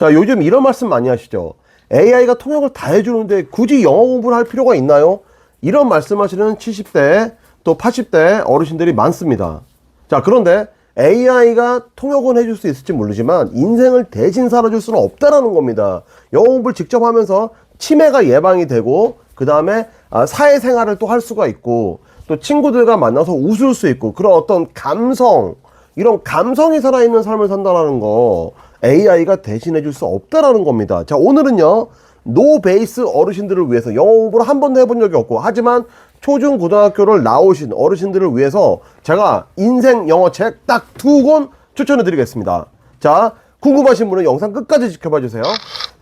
자, 요즘 이런 말씀 많이 하시죠. AI가 통역을 다 해주는데 굳이 영어 공부를 할 필요가 있나요? 이런 말씀하시는 70대 또 80대 어르신들이 많습니다. 자, 그런데 AI가 통역은 해줄 수 있을지 모르지만 인생을 대신 살아줄 수는 없다라는 겁니다. 영어 공부를 직접 하면서 치매가 예방이 되고 그 다음에 사회생활을 또 할 수가 있고 또 친구들과 만나서 웃을 수 있고 그런 어떤 감성 이런 감성이 살아있는 삶을 산다라는 거 AI가 대신해 줄 수 없다라는 겁니다. 자, 오늘은요. 노 베이스 어르신들을 위해서 영어 공부를 한 번도 해본 적이 없고 하지만 초중 고등학교를 나오신 어르신들을 위해서 제가 인생 영어 책 딱 두 권 추천해 드리겠습니다. 자, 궁금하신 분은 영상 끝까지 지켜봐 주세요.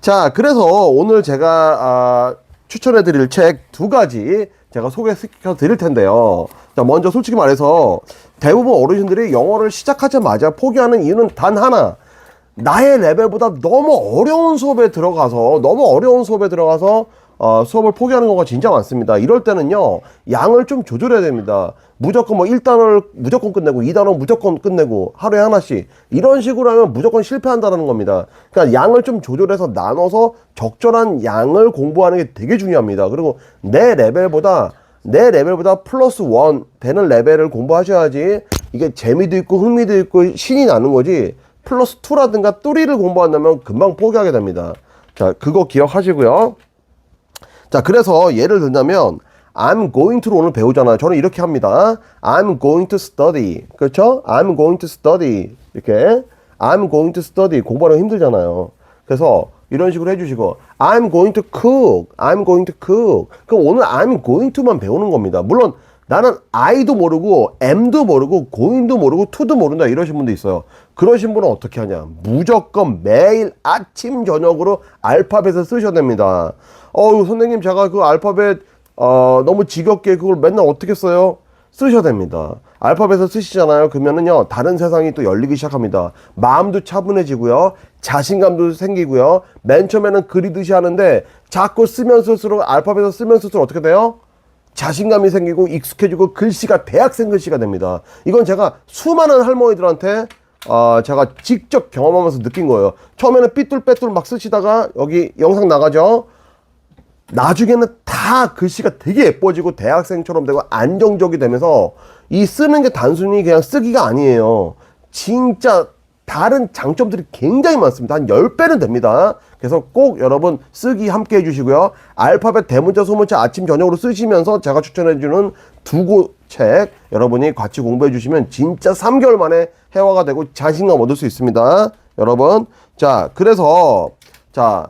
자, 그래서 오늘 제가 아, 추천해 드릴 책 두 가지 제가 소개시켜 드릴 텐데요. 자, 먼저 솔직히 말해서 대부분 어르신들이 영어를 시작하자마자 포기하는 이유는 단 하나. 나의 레벨보다 너무 어려운 수업에 들어가서 너무 어려운 수업에 들어가서 어, 수업을 포기하는 경우가 진짜 많습니다. 이럴 때는요 양을 좀 조절해야 됩니다. 무조건 뭐 1단원을 무조건 끝내고 2단원 무조건 끝내고 하루에 하나씩 이런 식으로 하면 무조건 실패한다는 겁니다. 그러니까 양을 좀 조절해서 나눠서 적절한 양을 공부하는 게 되게 중요합니다. 그리고 내 레벨보다 내 레벨보다 플러스 원 되는 레벨을 공부하셔야지 이게 재미도 있고 흥미도 있고 신이 나는 거지 플러스 2라든가 3를 공부한다면 금방 포기하게 됩니다. 자, 그거 기억하시고요. 자, 그래서 예를 들자면 I'm going to를 오늘 배우잖아요. 저는 이렇게 합니다. I'm going to study. 그렇죠? I'm going to study. 이렇게 I'm going to study. 공부하는 거 힘들잖아요. 그래서 이런 식으로 해주시고 I'm going to cook. I'm going to cook. 그럼 오늘 I'm going to만 배우는 겁니다. 물론 나는 I도 모르고 M도 모르고 going도 모르고 to도 모른다 이러신 분도 있어요. 그러신 분은 어떻게 하냐? 무조건 매일 아침 저녁으로 알파벳을 쓰셔야 됩니다. 어우 선생님 제가 그 알파벳 어, 너무 지겹게 그걸 맨날 어떻게 써요? 쓰셔야 됩니다. 알파벳을 쓰시잖아요. 그러면은요, 다른 세상이 또 열리기 시작합니다. 마음도 차분해지고요, 자신감도 생기고요, 맨 처음에는 그리듯이 하는데, 자꾸 쓰면 쓸수록, 알파벳을 쓰면 쓸수록 어떻게 돼요? 자신감이 생기고, 익숙해지고, 글씨가 대학생 글씨가 됩니다. 이건 제가 수많은 할머니들한테, 어, 제가 직접 경험하면서 느낀 거예요. 처음에는 삐뚤빼뚤 막 쓰시다가, 여기 영상 나가죠? 나중에는 다 글씨가 되게 예뻐지고 대학생처럼 되고 안정적이 되면서 이 쓰는 게 단순히 그냥 쓰기가 아니에요. 진짜 다른 장점들이 굉장히 많습니다. 한 10배는 됩니다. 그래서 꼭 여러분 쓰기 함께 해주시고요. 알파벳 대문자 소문자 아침 저녁으로 쓰시면서 제가 추천해주는 두책 여러분이 같이 공부해 주시면 진짜 3개월 만에 해화가 되고 자신감 얻을 수 있습니다. 여러분. 자, 그래서 자,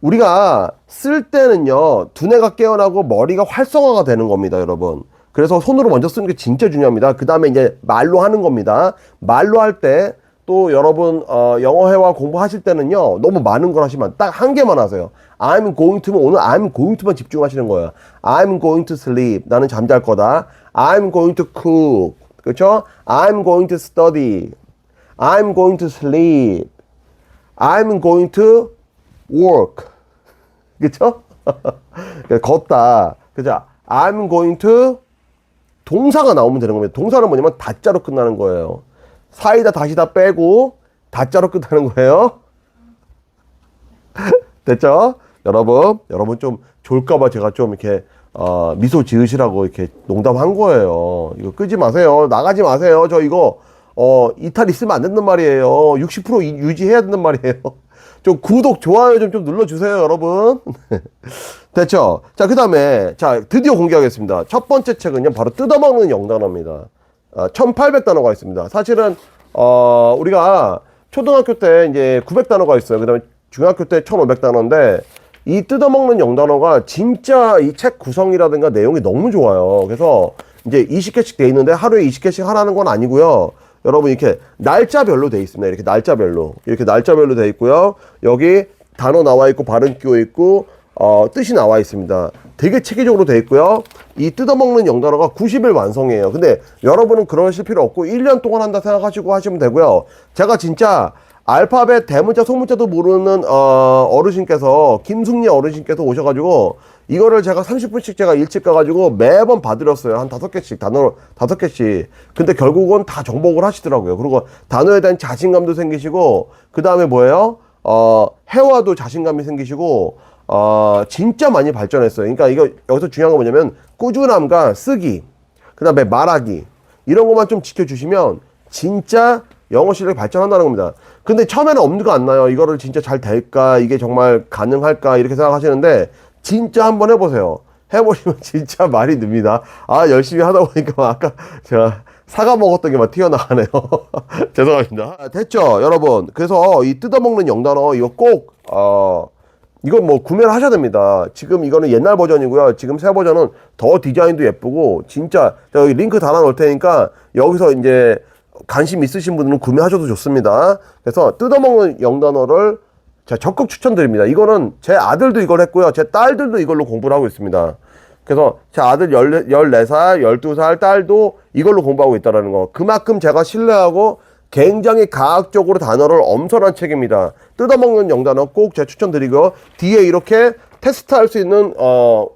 우리가 쓸 때는요 두뇌가 깨어나고 머리가 활성화가 되는 겁니다 여러분 그래서 손으로 먼저 쓰는 게 진짜 중요합니다 그 다음에 이제 말로 하는 겁니다 말로 할 때 또 여러분 어, 영어 회화 공부하실 때는요 너무 많은 걸 하시면 딱 한 개만 하세요 I'm going to면 오늘 I'm going to만 집중하시는 거예요 I'm going to sleep 나는 잠잘 거다 I'm going to cook 그렇죠 I'm going to study I'm going to sleep I'm going to work. 그쵸? 걷다. 그죠? I'm going to 동사가 나오면 되는 겁니다. 동사는 뭐냐면 다자로 끝나는 거예요. 사이다 다시 다 빼고 다자로 끝나는 거예요. 됐죠? 여러분, 여러분 좀 좋을까봐 제가 좀 이렇게 어, 미소 지으시라고 이렇게 농담한 거예요. 이거 끄지 마세요. 나가지 마세요. 저 이거 어, 이탈 있으면 안 된단 말이에요. 60% 이- 유지해야 된단 말이에요. 좀 구독, 좋아요 좀, 좀 눌러주세요, 여러분. 됐죠? 자, 그 다음에, 자, 드디어 공개하겠습니다. 첫 번째 책은요, 바로 뜯어먹는 영단어입니다. 아, 1800단어가 있습니다. 사실은, 어, 우리가 초등학교 때 이제 900단어가 있어요. 그 다음에 중학교 때 1500단어인데, 이 뜯어먹는 영단어가 진짜 이 책 구성이라든가 내용이 너무 좋아요. 그래서 이제 20개씩 돼 있는데 하루에 20개씩 하라는 건 아니고요. 여러분 이렇게 날짜별로 돼 있습니다. 이렇게 날짜별로 이렇게 날짜별로 돼 있고요. 여기 단어 나와 있고 발음 끼워 있고 어, 뜻이 나와 있습니다. 되게 체계적으로 돼 있고요. 이 뜯어먹는 영단어가 90일 완성이에요. 근데 여러분은 그러실 필요 없고 1년 동안 한다 생각하시고 하시면 되고요. 제가 진짜 알파벳 대문자 소문자도 모르는 어, 어르신께서 김숙리 어르신께서 오셔가지고 이거를 제가 30분씩 제가 일찍 가가지고 매번 봐드렸어요 한 다섯 개씩 단어 다섯 개씩 근데 결국은 다 정복을 하시더라고요 그리고 단어에 대한 자신감도 생기시고 그 다음에 뭐예요 어, 해와도 자신감이 생기시고, 어, 진짜 많이 발전했어요. 그러니까 이거, 여기서 중요한 건 뭐냐면, 꾸준함과 쓰기, 그 다음에 말하기, 이런 것만 좀 지켜주시면, 진짜 영어 실력이 발전한다는 겁니다. 근데 처음에는 엄두가 안 나요. 이거를 진짜 잘 될까? 이게 정말 가능할까? 이렇게 생각하시는데, 진짜 한번 해보세요. 해보시면 진짜 말이 늡니다. 아, 열심히 하다 보니까 아까 제가 사과 먹었던 게 막 튀어나가네요. 죄송합니다. 아, 됐죠, 여러분. 그래서 이 뜯어먹는 영단어 이거 꼭, 어, 이건 뭐 구매를 하셔야 됩니다. 지금 이거는 옛날 버전이고요. 지금 새 버전은 더 디자인도 예쁘고, 진짜, 여기 링크 달아 놓을 테니까 여기서 이제 관심 있으신 분들은 구매하셔도 좋습니다. 그래서 뜯어먹는 영단어를 제가 적극 추천드립니다. 이거는 제 아들도 이걸 했고요. 제 딸들도 이걸로 공부를 하고 있습니다. 그래서 제 아들 14살, 12살 딸도 이걸로 공부하고 있다는 거. 그만큼 제가 신뢰하고 굉장히 과학적으로 단어를 엄선한 책입니다. 뜯어먹는 영단어 꼭 제가 추천드리고 뒤에 이렇게 테스트할 수 있는 어,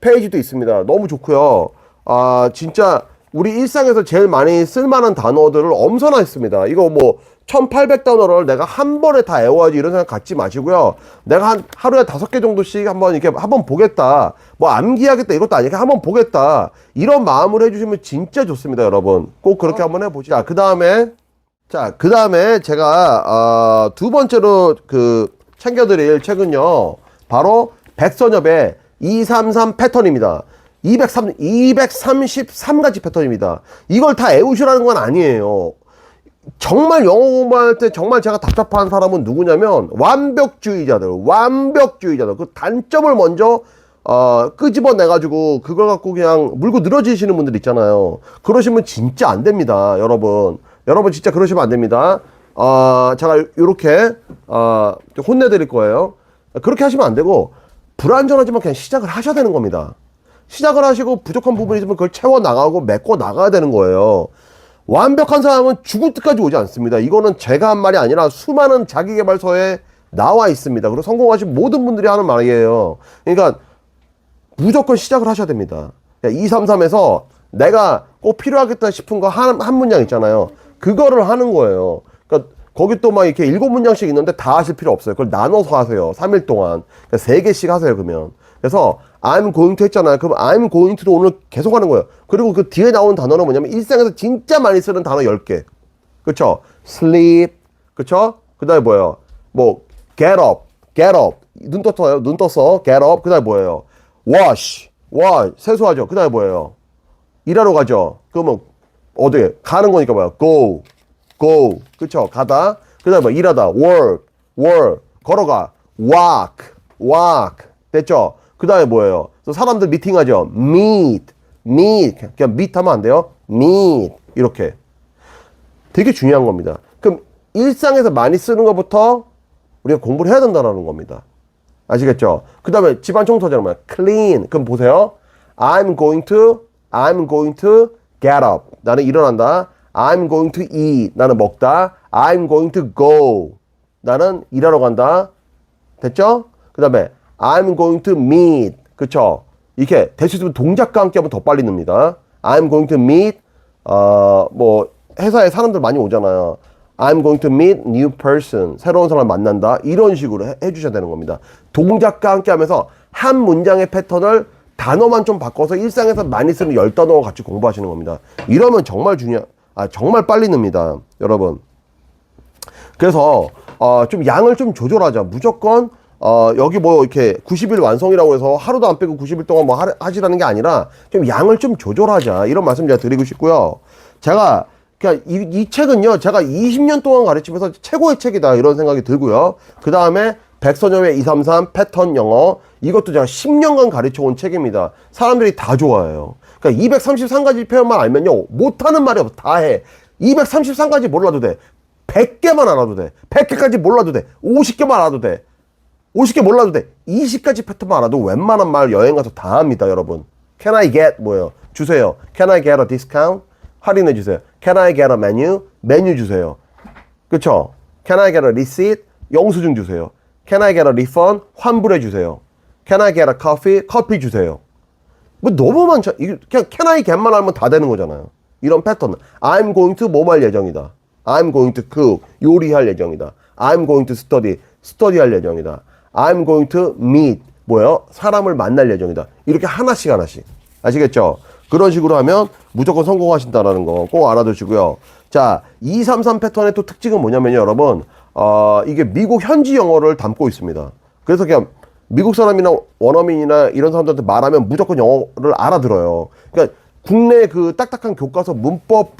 페이지도 있습니다. 너무 좋고요. 아 진짜 우리 일상에서 제일 많이 쓸만한 단어들을 엄선화했습니다. 이거 뭐 1800단어를 내가 한 번에 다 외워야지 이런 생각 갖지 마시고요. 내가 한 하루에 다섯 개 정도씩 한번 이렇게 한번 보겠다. 뭐 암기하겠다 이것도 아니고 한번 보겠다. 이런 마음을 해주시면 진짜 좋습니다, 여러분. 꼭 그렇게 한번 해보시죠. 그 다음에 자, 그 다음에 제가 어, 두 번째로 그 챙겨드릴 책은요. 바로 백선엽의 233 패턴입니다. 203, 233가지 패턴입니다. 이걸 다 외우시라는 건 아니에요. 정말 영어 공부할 때 정말 제가 답답한 사람은 누구냐면 완벽주의자들, 완벽주의자들. 그 단점을 먼저 어, 끄집어내 가지고 그걸 갖고 그냥 물고 늘어지시는 분들 있잖아요. 그러시면 진짜 안 됩니다, 여러분. 여러분 진짜 그러시면 안 됩니다. 어, 제가 요렇게 어, 혼내드릴 거예요. 그렇게 하시면 안 되고 불안전하지만 그냥 시작을 하셔야 되는 겁니다. 시작을 하시고 부족한 부분이 있으면 그걸 채워 나가고 메꿔 나가야 되는 거예요. 완벽한 사람은 죽을 때까지 오지 않습니다. 이거는 제가 한 말이 아니라 수많은 자기개발서에 나와 있습니다. 그리고 성공하신 모든 분들이 하는 말이에요. 그러니까 무조건 시작을 하셔야 됩니다. 233에서 내가 꼭 필요하겠다 싶은 거 한 한 문장 있잖아요. 그거를 하는 거예요. 그러니까 거기 또 막 이렇게 일곱 문장씩 있는데 다 하실 필요 없어요. 그걸 나눠서 하세요. 3일 동안. 그러니까 세 개씩 하세요, 그러면. 그래서 I'm going to 했잖아요. 그럼 I'm going to도 오늘 계속 하는 거예요. 그리고 그 뒤에 나오는 단어는 뭐냐면 일상에서 진짜 많이 쓰는 단어 10개. 그쵸? sleep. 그쵸? 그 다음에 뭐예요? 뭐, get up. get up. 눈 떴어요. 눈 떴어. get up. 그 다음에 뭐예요? wash. wash. 세수하죠. 그 다음에 뭐예요? 일하러 가죠. 그러면 어디 가는 거니까 뭐야? go. go. 그쵸? 가다. 그 다음에 뭐 일하다. work. work. 걸어가. walk. walk. 됐죠? 그 다음에 뭐예요? 사람들 미팅하죠. meet, meet. 그냥 meet 하면 안 돼요. meet. 이렇게. 되게 중요한 겁니다. 그럼 일상에서 많이 쓰는 것부터 우리가 공부를 해야 된다는 겁니다. 아시겠죠? 그 다음에 집안 청소잖아요. clean. 그럼 보세요. I'm going to, I'm going to get up. 나는 일어난다. I'm going to eat. 나는 먹다. I'm going to go. 나는 일하러 간다. 됐죠? 그 다음에 I'm going to meet. 그쵸? 이렇게 될수 있으면 동작과 함께 하면 더 빨리 늡니다. I'm going to meet. 어, 뭐, 회사에 사람들 많이 오잖아요. I'm going to meet new person. 새로운 사람 만난다. 이런 식으로 해, 해주셔야 되는 겁니다. 동작과 함께 하면서 한 문장의 패턴을 단어만 좀 바꿔서 일상에서 많이 쓰는 열 단어와 같이 공부하시는 겁니다. 이러면 정말 중요, 아, 정말 빨리 늡니다. 여러분. 그래서, 어, 좀 양을 좀 조절하자. 무조건 어, 여기 뭐 이렇게 90일 완성이라고 해서 하루도 안 빼고 90일 동안 뭐 하, 하시라는 게 아니라 좀 양을 좀 조절하자. 이런 말씀 제가 드리고 싶고요. 제가 그냥 이, 이 책은요, 제가 20년 동안 가르치면서 최고의 책이다. 이런 생각이 들고요. 그 다음에 백선엽의 233 패턴 영어. 이것도 제가 10년간 가르쳐 온 책입니다. 사람들이 다 좋아해요. 그러니까 233가지 표현만 알면요. 못하는 말이 없어. 다 해. 233가지 몰라도 돼. 100개만 알아도 돼. 100개까지 몰라도 돼. 50개만 알아도 돼. 50개 몰라도 돼. 20가지 패턴만 알아도 웬만한 말 여행 가서 다 합니다, 여러분. Can I get 뭐예요? 주세요. Can I get a discount? 할인해 주세요. Can I get a menu? 메뉴 주세요. 그쵸? Can I get a receipt? 영수증 주세요. Can I get a refund? 환불해 주세요. Can I get a coffee? 커피 주세요. 뭐 너무 많죠. 그냥 Can I get만 하면 다 되는 거잖아요. 이런 패턴. I'm going to 뭐할 예정이다. I'm going to cook. 요리할 예정이다. I'm going to study. study 할 예정이다. I'm going to meet 뭐예요? 사람을 만날 예정이다. 이렇게 하나씩 하나씩. 아시겠죠? 그런 식으로 하면 무조건 성공하신다라는 거 꼭 알아두시고요. 자, 233 패턴의 또 특징은 뭐냐면요, 여러분. 어, 이게 미국 현지 영어를 담고 있습니다. 그래서 그냥 미국 사람이나 원어민이나 이런 사람들한테 말하면 무조건 영어를 알아들어요. 그러니까 국내 그 딱딱한 교과서 문법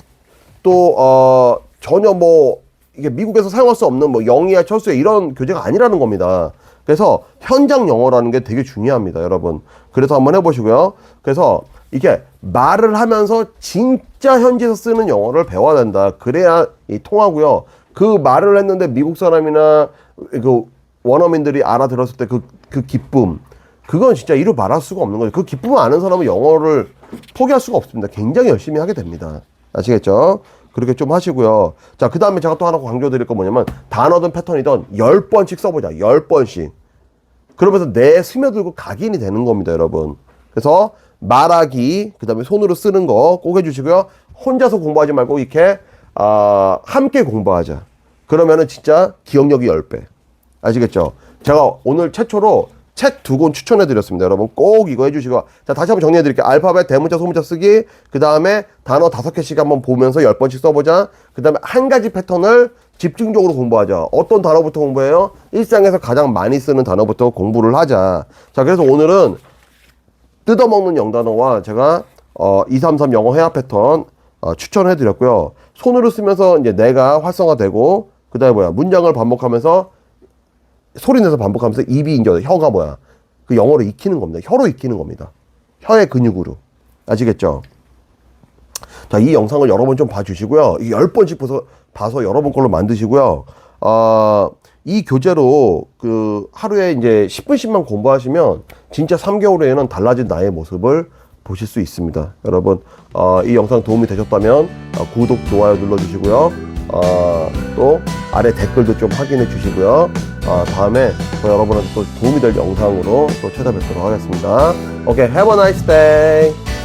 또 어, 전혀 뭐 이게 미국에서 사용할 수 없는 뭐 영이야 철수야 이런 교재가 아니라는 겁니다. 그래서 현장 영어라는 게 되게 중요합니다, 여러분. 그래서 한번 해보시고요. 그래서 이게 말을 하면서 진짜 현지에서 쓰는 영어를 배워야 된다. 그래야 이 통하고요. 그 말을 했는데 미국 사람이나 그 원어민들이 알아들었을 때 그 그 기쁨 그건 진짜 이루 말할 수가 없는 거죠. 그 기쁨을 아는 사람은 영어를 포기할 수가 없습니다. 굉장히 열심히 하게 됩니다. 아시겠죠? 그렇게 좀 하시고요. 자, 그 다음에 제가 또 하나 강조드릴 거 뭐냐면 단어든 패턴이든 열번씩 써보자. 열번씩 그러면서 내 스며들고 각인이 되는 겁니다, 여러분. 그래서 말하기, 그 다음에 손으로 쓰는 거 꼭 해주시고요. 혼자서 공부하지 말고 이렇게, 아, 함께 공부하자. 그러면은 진짜 기억력이 10배. 아시겠죠? 제가 오늘 최초로 책 두 권 추천해 드렸습니다. 여러분 꼭 이거 해주시고. 자, 다시 한번 정리해 드릴게요. 알파벳, 대문자, 소문자 쓰기. 그 다음에 단어 다섯 개씩 한번 보면서 열 번씩 써보자. 그 다음에 한 가지 패턴을 집중적으로 공부하자. 어떤 단어부터 공부해요? 일상에서 가장 많이 쓰는 단어부터 공부를 하자. 자, 그래서 오늘은 뜯어먹는 영단어와 제가 어, 233 영어 회화 패턴 어, 추천해 드렸고요. 손으로 쓰면서 이제 내가 활성화되고 그다음에 뭐야 문장을 반복하면서 소리 내서 반복하면서 입이 이제 혀가 뭐야 그 영어로 익히는 겁니다. 혀로 익히는 겁니다. 혀의 근육으로 아시겠죠? 자, 이 영상을 여러 번 좀 봐주시고요. 이 열 번씩 봐서, 봐서 여러 번 걸로 만드시고요. 아, 이 교재로 그 하루에 이제 10분씩만 공부하시면 진짜 3개월 후에는 달라진 나의 모습을 보실 수 있습니다. 여러분, 어, 이 영상 도움이 되셨다면 어, 구독, 좋아요 눌러주시고요. 어, 또 아래 댓글도 좀 확인해 주시고요. 어, 다음에 또 여러분한테 또 도움이 될 영상으로 또 찾아뵙도록 하겠습니다. 오케이, have a nice day.